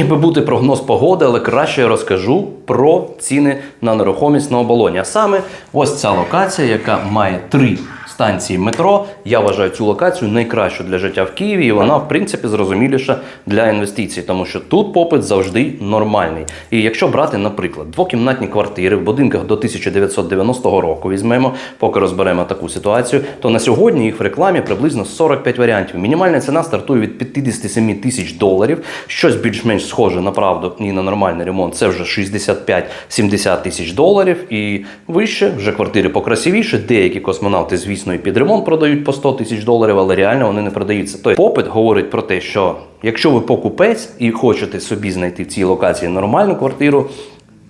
Ніби бути прогноз погоди, але краще я розкажу про ціни на нерухомість на оболоні. А саме ось ця локація, яка має три станції метро. Я вважаю цю локацію найкращу для життя в Києві, і вона, в принципі, зрозуміліша для інвестицій, тому що тут попит завжди нормальний. І якщо брати, наприклад, двокімнатні квартири в будинках до 1990 року, візьмемо, поки розберемо таку ситуацію, то на сьогодні їх в рекламі приблизно 45 варіантів. Мінімальна ціна стартує від 57 тисяч доларів. Щось більш-менш схоже на правду і на нормальний ремонт. Це вже 65-70 тисяч доларів. І вище вже квартири покрасивіше. Деякі космонавти, звісно, і під ремонт продають по 100 тисяч доларів, але реально вони не продаються. Тобто попит говорить про те, що якщо ви покупець і хочете собі знайти в цій локації нормальну квартиру.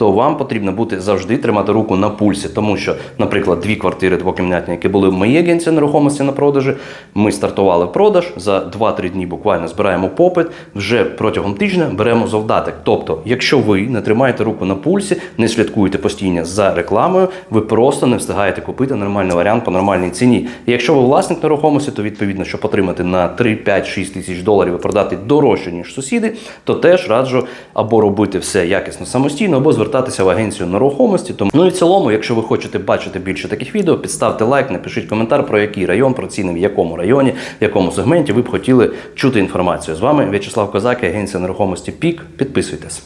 То вам потрібно бути завжди тримати руку на пульсі, тому що, наприклад, дві квартири двокімнатні, які були в моїй агенції нерухомості на продажі, ми стартували продаж за 2-3 дні. Буквально збираємо попит. Вже протягом тижня беремо завдаток. Тобто, якщо ви не тримаєте руку на пульсі, не слідкуєте постійно за рекламою, ви просто не встигаєте купити нормальний варіант по нормальній ціні. І якщо ви власник нерухомості, то відповідно, щоб отримати на 3, 5, 6 тисяч доларів і продати дорожче ніж сусіди, то теж раджу або робити все якісно самостійно, або звертатися в агенцію нерухомості. Тому ну і в цілому, якщо ви хочете бачити більше таких відео, підставте лайк, напишіть коментар про який район, про ціни в якому районі, в якому сегменті ви б хотіли чути інформацію. З вами В'ячеслав Козак, агенція нерухомості Пік. Підписуйтесь.